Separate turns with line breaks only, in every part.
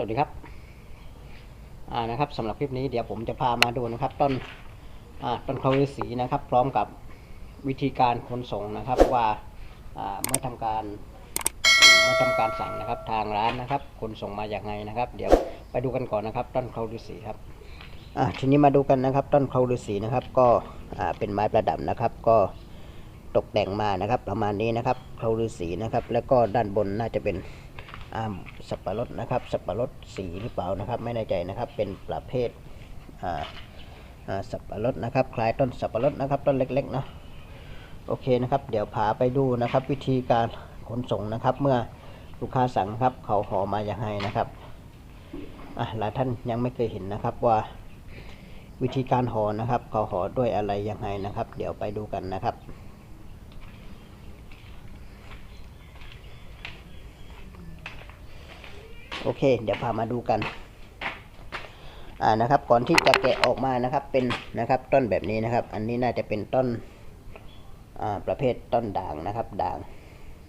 สวัสดีครับอ่านะครับสำหรับคลิปนี้เดี๋ยวผมจะพามาดูนะครับ ต้นอ่าต้นคลาวฤาษีนะครับ พร้อมกับวิธีการขนส่งนะครับว่าอ่าเมื่อทำการเมื่อทำการสั่งนะครับ ทางร้านนะครับขนส่งมาอย่างไงนะครับ เดี๋ยวไปดูกันก่อนนะครับ ต้นคลาวฤาษีครับอ่าทีนี้มาดูกันนะครับ ต้นคลาวฤาษีนะครับ ก็อ่าเป็นไม้ประดับนะครับ ก็ตกแต่งมานะครับ ประมาณนี้นะครับคลาวฤาษีนะครับ แล้วก็ด้านบนน่าจะเป็น อ่าสับปะรดนะครับ สับปะรดสีหรือเปล่านะครับ ไม่แน่ใจนะครับเป็นประเภทสับปะรดนะครับ คล้ายต้นสับปะรดนะครับ ต้นเล็กๆเนาะโอเคนะครับ เดี๋ยวพาไปดูนะครับ วิธีการขนส่งนะครับ เมื่อลูกค้าสั่งครับ เขาห่อมาอย่างไรนะครับอะหลายท่านยังไม่เคยเห็นนะครับว่าวิธีการห่อนะครับ เขาห่อด้วยอะไรยังไงนะครับ เดี๋ยวไปดูกันนะครับ โอเค เดี๋ยวพามาดูกัน อ่านะครับ ก่อนที่จะแกะออกมานะครับ เป็นนะครับต้นแบบนี้นะครับ อันนี้น่าจะเป็นต้นอ่าประเภทต้นด่างนะครับ ด่าง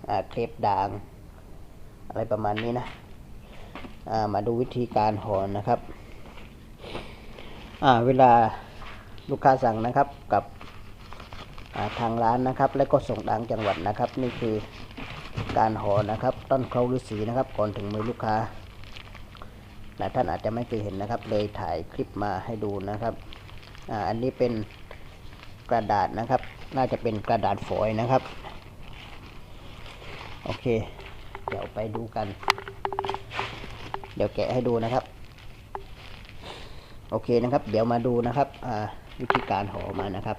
อ่าเคลปด่าง อะไรประมาณนี้นะอ่ามาดูวิธีการห่อนะครับอ่าเวลาลูกค้าสั่งนะครับกับทางร้านนะครับ แล้วก็ส่งต่างจังหวัดนะครับ นี่คือการห่อนะครับ ต้นเคราฤาษีนะครับ ก่อนถึงมือลูกค้า หลายท่านอาจจะไม่เคยเห็นนะครับ เลยถ่ายคลิปมาให้ดูนะครับออันนี้เป็นกระดาษนะครับ น่าจะเป็นกระดาษฝอยนะครับ โอเค เดี๋ยวไปดูกัน เดี๋ยวแกะให้ดูนะครับ โอเคนะครับ เดี๋ยวมาดูนะครับวิธีการห่อมานะครับ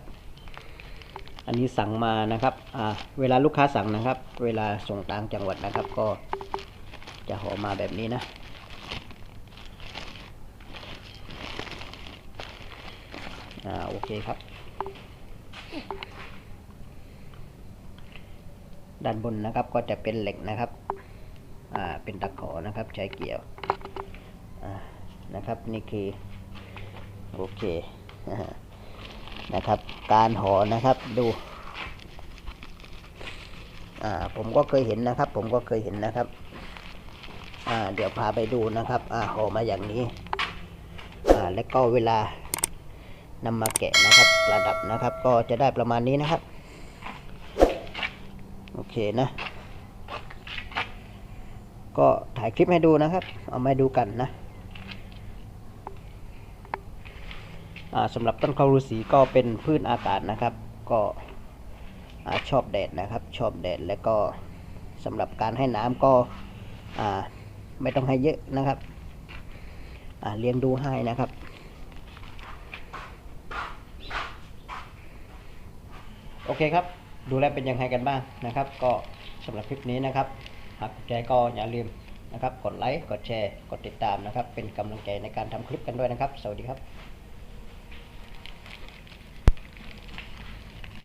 อันนี้สั่งมานะครับเวลาลูกค้าสั่งนะครับ เวลาส่งต่างจังหวัดนะครับ ก็จะห่อมาแบบนี้นะ อ่าโอเคครับ ด้านบนนะครับก็จะเป็นเหล็กนะครับอ่าเป็นตะขอนะครับใช้เกี่ยวอ่านะครับนี่คือโอเคนะครับ การห่อนะครับดูอ่าผมก็เคยเห็นนะครับ ผมก็เคยเห็นนะครับอ่าเดี๋ยวพาไปดูนะครับอ่าห่อมาอย่างนี้อ่าแล้วก็เวลา นำมาแกะนะครับระดับนะครับ ก็จะได้ประมาณนี้นะครับโอเคนะ ก็ถ่ายคลิปให้ดูนะครับ เอามาดูกันนะสำหรับต้นคารูสีก็เป็นพืชอากาศนะครับ ก็ชอบแดดนะครับ ชอบแดดแล้วก็สำหรับการให้น้ำก็ไม่ต้องให้เยอะนะครับเลี้ยงดูให้นะครับ โอเคครับ ดูแลเป็นยังไงกันบ้างนะครับ ก็สำหรับคลิปนี้นะครับ หากใจก็อย่าลืมนะครับ กดไลค์ กดแชร์ กดติดตามนะครับ เป็นกำลังใจในการทำคลิปกันด้วยนะครับ สวัสดีครับ